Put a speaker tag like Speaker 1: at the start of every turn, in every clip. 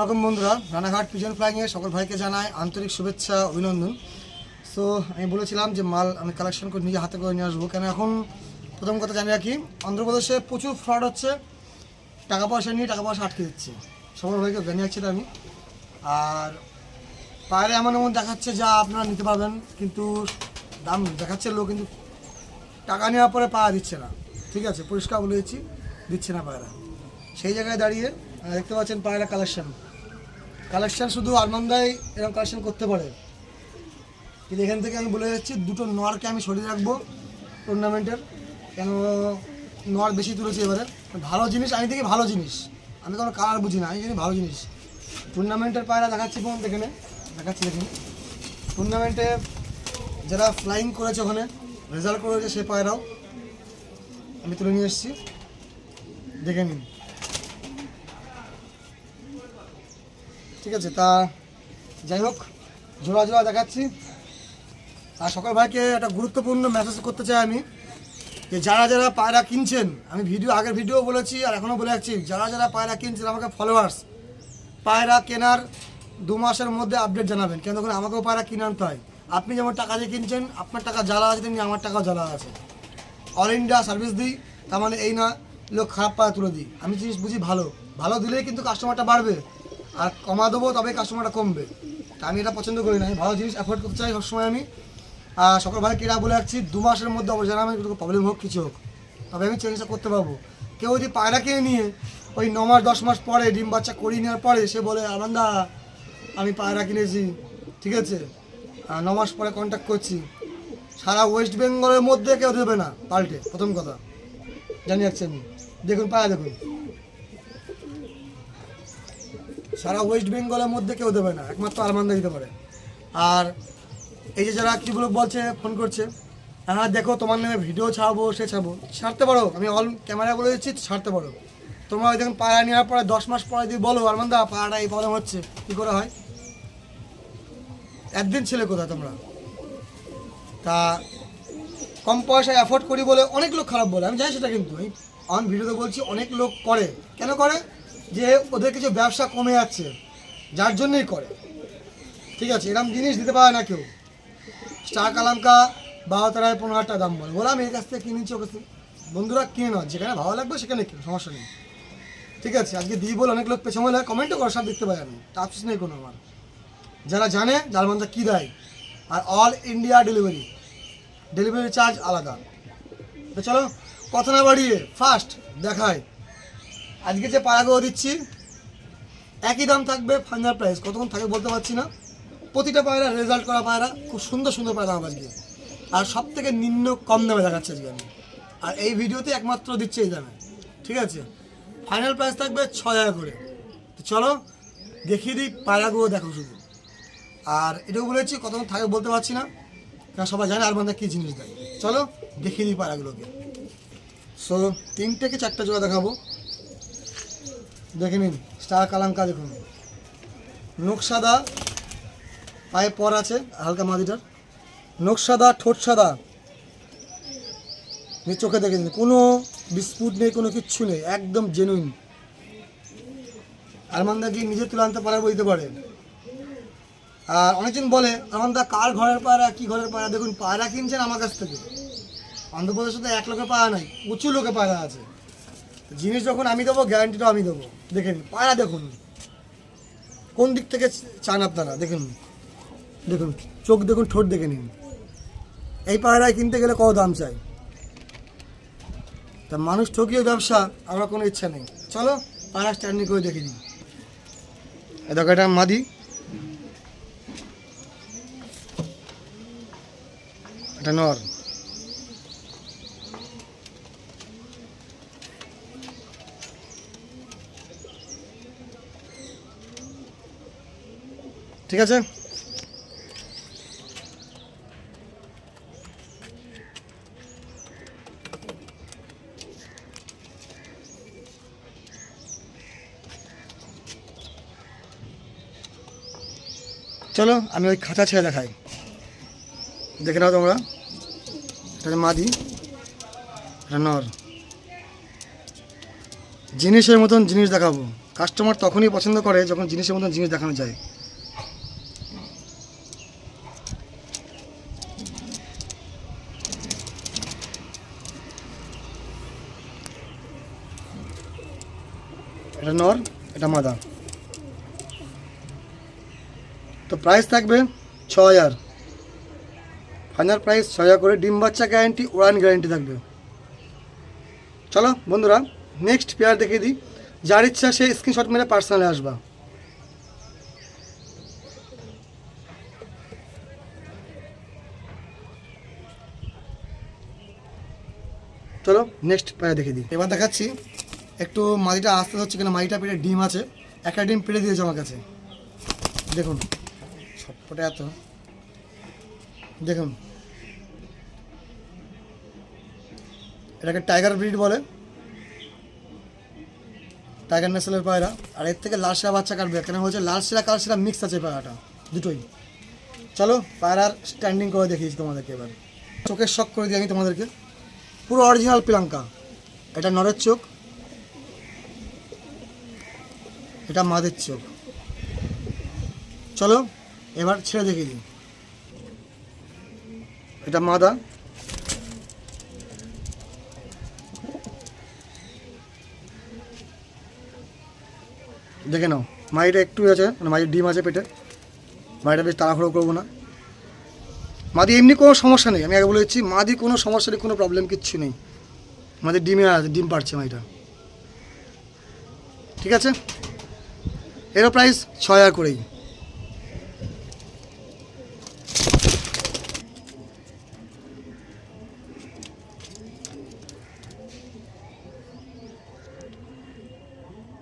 Speaker 1: রকম বন্ধুরা। রানাঘাট পিজন ফ্লাইংয়ে সকল ভাইকে জানাই আন্তরিক শুভেচ্ছা, অভিনন্দন। সো আমি বলেছিলাম যে মাল আমি কালেকশন করে নিজে হাতে করে নিয়ে আসব। কেন এখন প্রথম কথা জানি রাখি, অন্ধ্রপ্রদেশে প্রচুর ফ্রড হচ্ছে। টাকা পয়সা নিয়ে টাকা পয়সা আটকে দিচ্ছে। সকল ভাইকে জানিয়ে রাখছি আমি। আর পায়রা এমন এমন দেখাচ্ছে যা আপনারা নিতে পারবেন, কিন্তু দাম দেখাচ্ছে লোক কিন্তু টাকা নেওয়ার পরে পায়রা দিচ্ছে না। ঠিক আছে, পরিষ্কার বলে দিচ্ছি, দিচ্ছে না পায়রা। সেই জায়গায় দাঁড়িয়ে দেখতে পাচ্ছেন পায়রা কালেকশন কালেকশন শুধু আনন্দাই এরকম কালেকশন করতে পারে। কিন্তু এখান থেকে আমি বলে যাচ্ছি, দুটো নরকে আমি সরিয়ে রাখব টুর্নামেন্টের কেন নর বেশি তুলেছি এবারে? ভালো জিনিস, আমি দেখি ভালো জিনিস। আমি কোনো কালার বুঝি না, আমি জানি ভালো জিনিস। টুর্নামেন্টের পায়রা দেখাচ্ছি কোন এখানে। দেখাচ্ছি দেখুন টুর্নামেন্টে যারা ফ্লাইং করেছে ওখানে রেজাল্ট করেছে সে পায়রাও। আমি তুলে নিয়ে এসেছি। দেখে নিন। ঠিক আছে, তা যাই হোক, জোড়া জোড়া দেখাচ্ছি। আর সকল ভাইকে একটা গুরুত্বপূর্ণ মেসেজ করতে চাই আমি, যে যারা যারা পায়রা কিনছেন, আমি ভিডিও, আগের ভিডিও বলেছি আর এখনও বলে যাচ্ছি যারা যারা পায়রা কিনছেন, আমাকে ফলোয়ার্স পায়রা কেনার দু মাসের মধ্যে আপডেট জানাবেন, কেন তখন আমাকেও পায়রা কিনে আনতে হয়। আপনি যেমন টাকা দিয়ে কিনছেন, আপনার টাকা জ্বালা আছে তেমনি আমার টাকাও জ্বালা আছে। অল ইন্ডিয়া সার্ভিস দিই, তার মানে এই না, লোক খারাপ পায়রা তুলে দিই। আমি জিনিস বুঝি ভালো ভালো দিলেই কিন্তু কাস্টমারটা বাড়বে। আর কমা দেবো তবে কাস্টমারটা কমবে। আমি এটা পছন্দ করি না। আমি ভালো জিনিস অ্যাফোর্ড করতে চাই সবসময় আমি। আর সকল ভাই কেরা বলে রাখছি, দু মাসের মধ্যে অবশ্যই আমি একটু প্রবলেম হোক, কিছু হোক। তবে আমি চেঞ্জটা করতে পারব। কেউ যদি পায়রা কিনে নিয়ে ওই ন মাস, দশ মাস পরে ডিম বাচ্চা করিয়ে নেওয়ার পরে সে বলে আনন্দা আমি পায়রা কিনেছি। ঠিক আছে? ন মাস পরে কন্ট্যাক্ট করছি। সারা ওয়েস্ট বেঙ্গলের মধ্যে কেউ দেবে না, পাল্টে। প্রথম কথা। জানি যাচ্ছি আমি। দেখুন, পায়রা দেখুন। সারা ওয়েস্ট বেঙ্গলের মধ্যে কেউ দেবে না, একমাত্র আরমান্দা দিতে পারে। আর এই যে যারা কী বলে বলছে ফোন করছে হ্যাঁ দেখো তোমার নামে ভিডিও ছাড়বো, সে ছাড়বো। ছাড়তে পারো, আমি অল ক্যামেরা বলে দিচ্ছি, ছাড়তে পারো। তোমরা ওই দেখুন পায়রা নেওয়ার পরে দশ মাস পরে যদি বলো আরমান্দা পায়রাটা এই প্রবলেম হচ্ছে কী করে হয়? একদিন ছেলে কোথায় তোমরা? তা কম পয়সায় অ্যাফোর্ড করি বলে অনেক লোক খারাপ বলে, আমি জানি সেটা কিন্তু। আমি অন ভিডিওতে বলছি, অনেক লোক করে। কেন করে? যে ওদের কিছু ব্যবসা কমে যাচ্ছে, যার জন্যই করে। ঠিক আছে এরকম জিনিস দিতে পারে না কেউ। স্টার কালামকা বারো তেরো পনেরো হাজার টাকা দাম বলে। বললাম, এর কাছ থেকে কিনেছি ওর কাছ বন্ধুরা, কিনে? নাও যেখানে ভালো লাগবে সেখানে কিনো, সমস্যা নেই। ঠিক আছে, আজকে দিই বলে অনেক লোক পেছনে বলে কমেন্টও করে, সব দেখতে পাই আমি তাপস নেই কোনো আমার। যারা জানে জার্মানটা কী দেয়। আর all India delivery delivery charge আলাদা। তো চলো, কথা না বাড়িয়ে ফার্স্ট দেখায়। আজকে যে পায়রাগুলো দিচ্ছি, একই দাম থাকবে ফাইনাল প্রাইস কতক্ষণ থাকে বলতে পারছি না। প্রতিটা পায়রা রেজাল্ট করা পায়রা, খুব সুন্দর সুন্দর পায়রা আমার আজকে। আর সব থেকে নিম্ন কম দামে দেখাচ্ছে আজকে আমি। আর এই ভিডিওতে একমাত্র দিচ্ছে এই দামে। ঠিক আছে? ফাইনাল প্রাইস থাকবে ছ হাজার করে। তো চলো, দেখিয়ে দিই পায়রাগুলো দেখো শুধু। আর এটাও বলেছি কতক্ষণ থাকে বলতে পারছি না। কারণ সবাই জানে আর মানে কী জিনিস দেয়। চলো, দেখিয়ে দিই পায়রাগুলোকে। সো তিনটে কি চারটে জোড়া দেখাবো। দেখে নিন, স্টার কালাঙ্কা দেখুন। নখ সাদা, পায়ে পর আছে, হালকা মাদিটার। নখ সাদা, ঠোঁট সাদা। চোখে দেখে নিন, কোনো বিস্কুট নেই, কোনো কিচ্ছু নেই, একদম জেনুইন আরমানদা কি নিজে তুলে আনতে পারে বলতে পারে। আর অনেকজন বলে, আরমানদা কার ঘরের পায়রা, কি ঘরের পায়রা? দেখুন, পায়রা কিনছেন আমার কাছ থেকে। অন্ধ্রপ্রদেশে তো এক লোকে পায়রা নাই প্রচুর লোকে পায়রা আছে। জিনিস যখন আমি দেবো গ্যারান্টিটাও আমি দেবো। দেখে নিন পায়রা দেখুন। কোন দিক থেকে চান আপনারা? দেখুন দেখুন, চোখ দেখুন, ঠোঁট দেখে নিন। এই পায়রায় কিনতে গেলে কত দাম চাই? তা মানুষ ঠকিয়ে ব্যবসা, আমার কোনো ইচ্ছা নেই। চলো পায়রা স্ট্যান্ডিং করে দেখে দিই দেখো, এটা মাদি। এটা নর। ঠিক আছে? চলো, আমি ওই খাঁচা ছেড়ে দেখাই। দেখে নাও তোমরা। এটা মাদি। এটা নর। জিনিসের মতন জিনিস দেখাবো। কাস্টমার তখনই পছন্দ করে যখন জিনিসের মতন জিনিস দেখানো যায়। এটা নর, এটা মাদা। তো প্রাইস থাকবে ছ হাজার। ফাইনাল প্রাইস ছ হাজার করে, ডিম বাচ্চা গ্যারান্টি ওরান গ্যারান্টি থাকবে। চলো, বন্ধুরা নেক্সট পেয়ার দেখিয়ে দিই। যার ইচ্ছা সে স্ক্রিনশট মেরে পার্সোনালে আসবা। চলো নেক্সট পেয়ার দেখিয়ে দিই। এবার দেখাচ্ছি একটু মাদিটা আসতে হচ্ছে কেন মাদিটা পেটে ডিম আছে। একটা ডিম পেটে দিয়েছে আমার কাছে। দেখুন, ছটপটে এত। দেখুন। এটাকে টাইগার ব্রিড বলে। টাইগার নেসেলের পায়রা। আর এর থেকে লাল শিরা বাচ্চা কাটবে। কেন হচ্ছে লাল শিরা, কাল শিরা মিক্স আছে পায়রাটা, দুটোই। চলো, পায়রার স্ট্যান্ডিং করে দেখিয়েছি তোমাদেরকে এবার। চোখের শখ করে দিই আমি তোমাদেরকে। পুরো অরিজিনাল পিলাঙ্কা এটা নরের চোখ। এটা মাদের চোখ। চলো, এবার ছেড়ে দেখিয়ে দিই এটা মাদা। দেখে নাও মাইটা একটু আছে মানে মায়ের ডিম আছে পেটে। মাইটা বেশ তাড়াহুড়ো করব না। মাদি, এমনি কোনো সমস্যা নেই। আমি আগে বলে দিচ্ছি, মাদি কোনো সমস্যা নেই, কোনো প্রবলেম কিচ্ছু নেই। মাদের ডিমে আছে, ডিম পারছে মাইটা ঠিক আছে? এরও প্রাইস ছ হাজার করেই।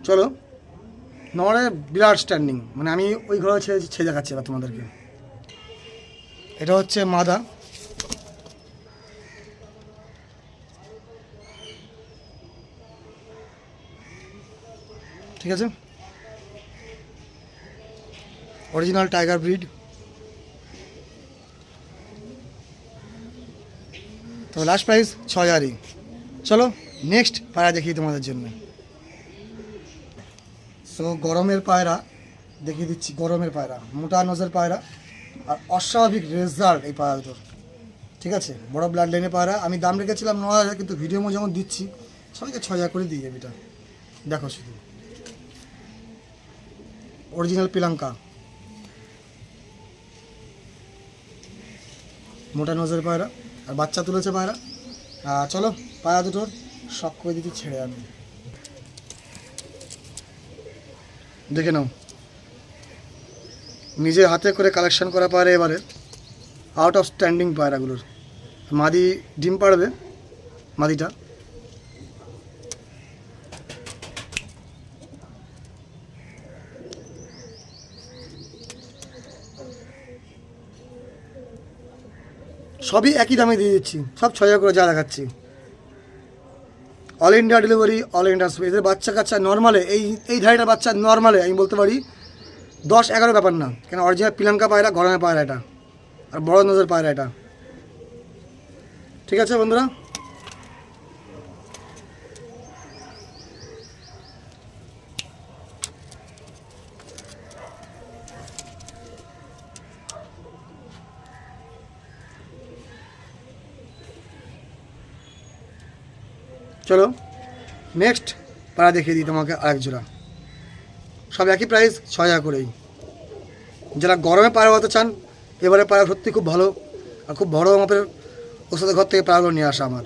Speaker 1: চলো নরে বিরাট স্ট্যান্ডিং মানে আমি ওই ঘরে ছেড়ে ছেড়ে দেখাচ্ছি এবার তোমাদেরকে। এটা হচ্ছে মাদা। ঠিক আছে? অরিজিনাল টাইগার ব্রিড তো লাস্ট প্রাইস ছ হাজারই। চলো নেক্সট পায়রা দেখি তোমাদের জন্য। সো গরমের পায়রা, দেখিয়ে দিচ্ছি গরমের পায়রা, মোটা নজের পায়রা, আর অস্বাভাবিক রেজাল্ট এই পায়রা দুটোর ঠিক আছে? বড় ব্লাড লাইনের পায়রা। আমি দাম রেখেছিলাম ন হাজার, কিন্তু ভিডিও মধ্যে যেমন দিচ্ছি, সবাইকে ছ হাজার করে দিই এটা। দেখো শুধু। অরিজিনাল পিলাঙ্কা মোটা নজের পায়রা, আর বাচ্চা তুলেছে পায়রা। চলো পায়রা দুটোর শখ করে দিতে ছেড়ে আমি দেখে নাও। নিজে হাতে করে কালেকশন করা পায়রা এবারে। আউট অফ স্ট্যান্ডিং পায়রাগুলোর। মাদি ডিম পাড়বে, মাদিটা। সবই একই দামে দিয়ে দিচ্ছি। সব ছয় হাজার করে যা দেখাচ্ছি। All India delivery all India এদের বাচ্চা কাচ্চা নর্মালে এই এই ধারিটা বাচ্চা নর্মালে আমি বলতে পারি, দশ, এগারো ব্যাপার না। কেন অরিজিনাল পিলাঙ্কা পায়রা গরমে পায়রা এটা আর বড় নজর পায়রা এটা ঠিক আছে বন্ধুরা? চলো নেক্সট পাড়া দেখিয়ে দিই তোমাকে আরেক জোড়া। সব একই প্রাইস ছ হাজার করেই। যারা গরমে পায়রা হতে চান, এবারে পায়রা সত্যি খুব ভালো। আর খুব বড় মাপের ওষুধের ঘর থেকে পায়রাগুলো নিয়ে আসা আমার।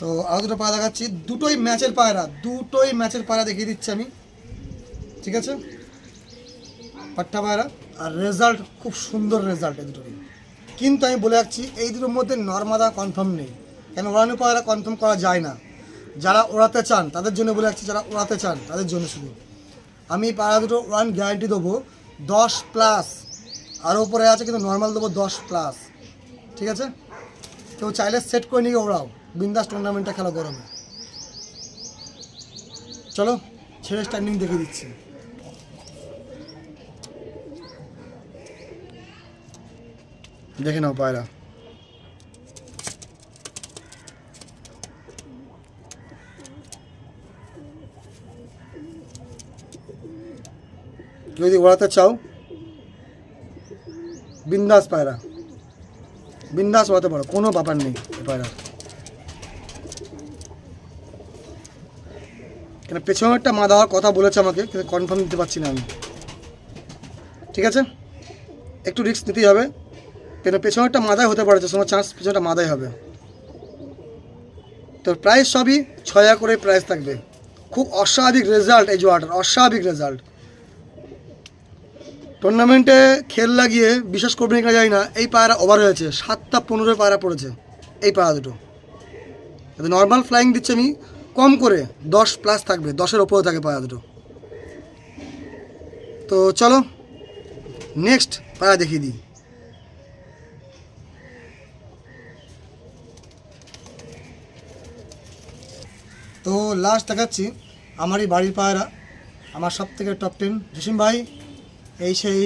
Speaker 1: তো আরও দুটো পায়রা দেখাচ্ছি। দুটোই ম্যাচের পায়রা, দুটোই ম্যাচের পায়রা দেখিয়ে দিচ্ছি আমি। ঠিক আছে? পাট্টা পায়রা। আর রেজাল্ট খুব সুন্দর রেজাল্ট এই দুটোরই। কিন্তু আমি বলে রাখছি, এই দুটোর মধ্যে নর্মাদা কনফার্ম নেই। কেন ওড়ানো পায়রা কনফার্ম করা যায় না। যারা ওড়াতে চান, তাদের জন্য বলে রাখছি, যারা ওড়াতে চান, তাদের জন্য শুধু। আমি পায়রা দুটো ওয়ান গ্যারান্টি দেবো, দশ প্লাস আরও উপরে আছে, কিন্তু নর্মাল দেবো দশ প্লাস ঠিক আছে? কেউ চাইলে সেট করে নিয়ে ওড়াও। বিন্দাস টুর্নামেন্টটা খেলা গরমে। চলো, ছেড়ে স্ট্যান্ডিং দেখে দিচ্ছি। দেখে নাও পায়রা। যদি ওড়াতে চাও, বিন্দাস পায়রা। বিন্দাস ওড়াতে পারো, কোনো ব্যাপার নেই পায়রা। কেন পেছনে একটা মা দেওয়ার কথা বলেছে আমাকে, কিন্তু কনফার্ম দিতে পারছি না আমি। ঠিক আছে? একটু রিস্ক নিতেই হবে। কেন পেছনে একটা মাদায় হতে পারে সময় চান্স পেছনটা মাদায় হবে। তো প্রাইস সবই ছয়া করে প্রাইস থাকবে। খুব অস্বাভাবিক রেজাল্ট এই জোয়াটার, অস্বাভাবিক রেজাল্ট টুর্নামেন্টে খেল লাগিয়ে বিশ্বাস করবেন কিনা জানি না, এই পায়রা ওভার হয়েছে, সাতটা পনেরো পায়রা পড়েছে, এই পায়রা দুটো। নর্মাল ফ্লাইং দিচ্ছে আমি, কম করে দশ প্লাস থাকবে, দশের ওপরে থাকে পায়রা দুটো। তো চলো নেক্সট পায়রা দেখিয়ে দিই। তো লাস্ট দেখাচ্ছি আমারই বাড়ির পায়রা, আমার সব থেকে টপ টেন জসিম ভাই, এই সেই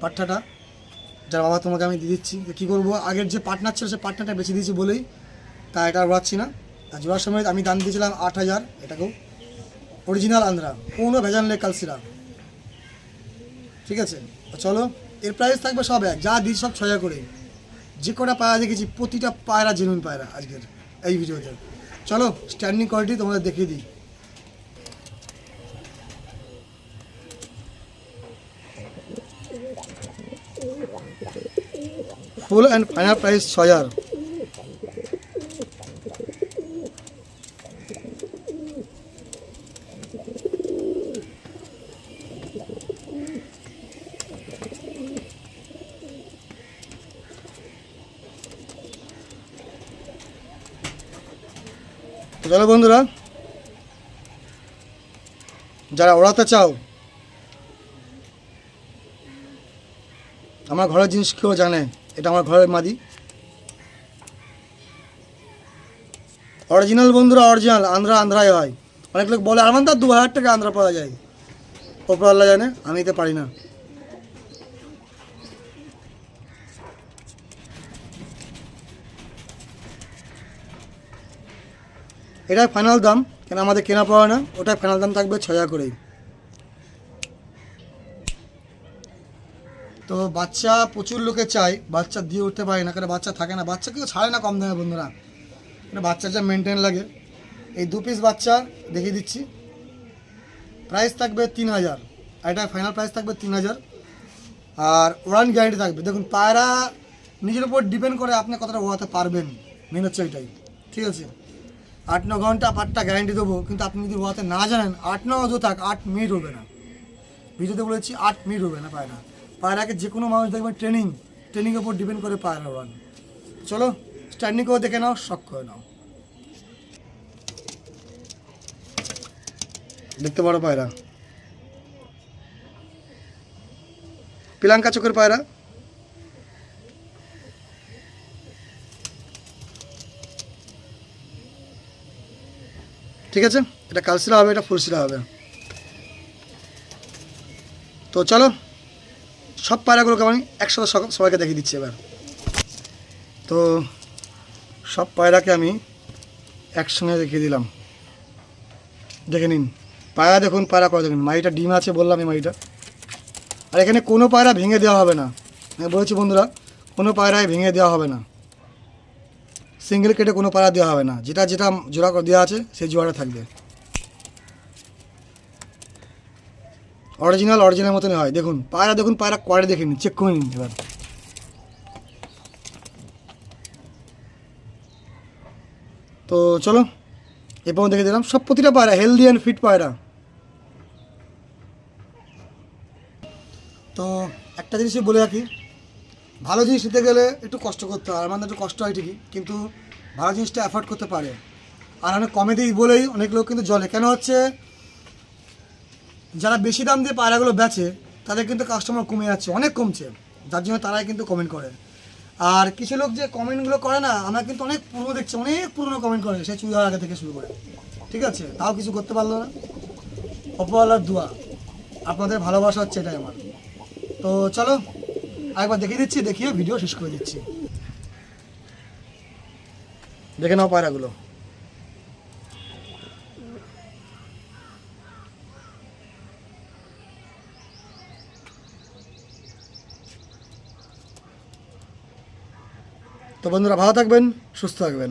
Speaker 1: পাট্টাটা যার বাবা তোমাকে আমি দিয়ে দিচ্ছি। কী করব? আগের যে পার্টনার ছিল, সে পার্টনারটা বেছে দিয়েছি বলেই, তা এটা উড়াচ্ছি না। আর জোয়ার সময় আমি দাম দিয়েছিলাম আট হাজার, এটাকেও। অরিজিনাল আন্দ্রা কোনো ভেজাল নেই কালসিরা ঠিক আছে? চলো, এর প্রাইস থাকবে সব এক, যা দিই সব ছয়া করে। যে কটা পায়রা দেখেছি, প্রতিটা পায়রা জেনুইন পায়রা আজকের, এই ভিডিওতে চলো স্ট্যান্ডিং কোয়ালিটি তোমাদের দেখিয়ে দিই। ফুল অ্যান্ড ফাইনাল প্রাইস ছ হাজার। চলো বন্ধুরা, যারা ওড়াতে চাও, আমার ঘরের জিনিস কেউ জানে, এটা আমার ঘরের মাদি। অরিজিনাল বন্ধুরা অরিজিনাল আন্ধ্রা আন্ধ্রায় হয়। অনেক লোক বলে আমার তো দু হাজার টাকা আন্ধ্রা পাওয়া যায়। ওপর আল্লাহ জানে, আমি এতে পারি না। এটাই ফাইনাল দাম, কেন আমাদের কেনা পাওয়া না, ওটাই ফাইনাল দাম থাকবে ছ হাজার করেই। তো বাচ্চা প্রচুর লোকে চায়, বাচ্চা দিয়ে উঠতে পারে না কারণ বাচ্চা থাকে না, বাচ্চা কেউ ছাড়ে না কম দামে বন্ধুরা। বাচ্চার যা মেনটেন লাগে। এই দু পিস বাচ্চা দেখিয়ে দিচ্ছি। প্রাইস থাকবে তিন হাজার এটা ফাইনাল প্রাইস থাকবে তিন হাজার। আর ওয়ান গ্যারান্টি থাকবে। দেখুন, পায়রা নিজের উপর ডিপেন্ড করে আপনি কতটা ওড়াতে পারবেন। মেন হচ্ছে এটাই। ঠিক আছে? আট ন ঘণ্টা পাটটা গ্যারান্টি দেবো, কিন্তু আপনি যদি ওড়াতে না জানেন, আট ন অত থাক আট মিনিট হবে না। ভিডিওতে বলেছি আট মিনিট হবে না পায়রা। পায়রাকে যে কোনো মানুষ দেখবেন ট্রেনিং ট্রেনিংয়ের উপর ডিপেন্ড করে পায়রা ওড়ান চলো স্ট্যান্ডিং করে, দেখে নাও শখ করে নাও। দেখতে পারো পায়রা। পিলাঙ্কা চোখের পায়রা? ঠিক আছে? এটা কালসিরা হবে, এটা ফুলসিরা হবে। তো চলো, সব পায়রাগুলোকে আমি একসাথে সবাইকে দেখিয়ে দিচ্ছি এবার। তো সব পায়রাকে আমি একসঙ্গে দেখিয়ে দিলাম। দেখে নিন, পায়রা দেখুন, পায়রা করে দেখুন। মাইটা ডিম আছে বললাম এই মাইটা আর এখানে কোনো পায়রা ভেঙে দেওয়া হবে না। আমি বলেছি বন্ধুরা, কোনো পায়রায় ভেঙে দেওয়া হবে না। সিঙ্গেল কেটে কোনো পায়রা দেওয়া হবে না। যেটা যেটা জোড়া দেওয়া আছে, সেই জোড়াটা থাকবে। অরিজিনাল অরিজিনাল মতনই হয়। দেখুন, পায়রা দেখুন, পায়রা কোয়ারে দেখে নিন চেক করে নিন এবার। তো চলো, এ পর্যন্ত দেখে দিলাম। সব প্রতিটা পায়রা হেলদি অ্যান্ড ফিট পায়রা। তো একটা জিনিসই বলে রাখি ভালো জিনিস নিতে গেলে একটু কষ্ট করতে হয় আমাদের একটু কষ্ট হয় ঠিকই, কিন্তু ভালো জিনিসটা অ্যাফোর্ড করতে পারে। আর অনেক কমে দিই বলেই অনেক লোক কিন্তু জলে। কেন হচ্ছে? যারা বেশি দাম দিয়ে পায়রাগুলো বেচে, তাদের কিন্তু কাস্টমার কমে যাচ্ছে, অনেক কমছে। যার জন্য তারাই কিন্তু কমেন্ট করে। আর কিছু লোক যে কমেন্টগুলো করে না, আমরা কিন্তু অনেক পুরনো দেখছি, অনেক পুরনো কমেন্ট করে, সে চুরি আগে থেকে শুরু করে। ঠিক আছে? তাও কিছু করতে পারল না। অপওয়ালার দোয়া। আপনাদের ভালোবাসা হচ্ছে এটাই আমার। তো চলো একবার দেখিয়ে দিচ্ছি, দেখিয়ে ভিডিও শেষ করে দিচ্ছি। দেখে নাও পায়রাগুলো। তো বন্ধুরা, ভালো থাকবেন, সুস্থ থাকবেন।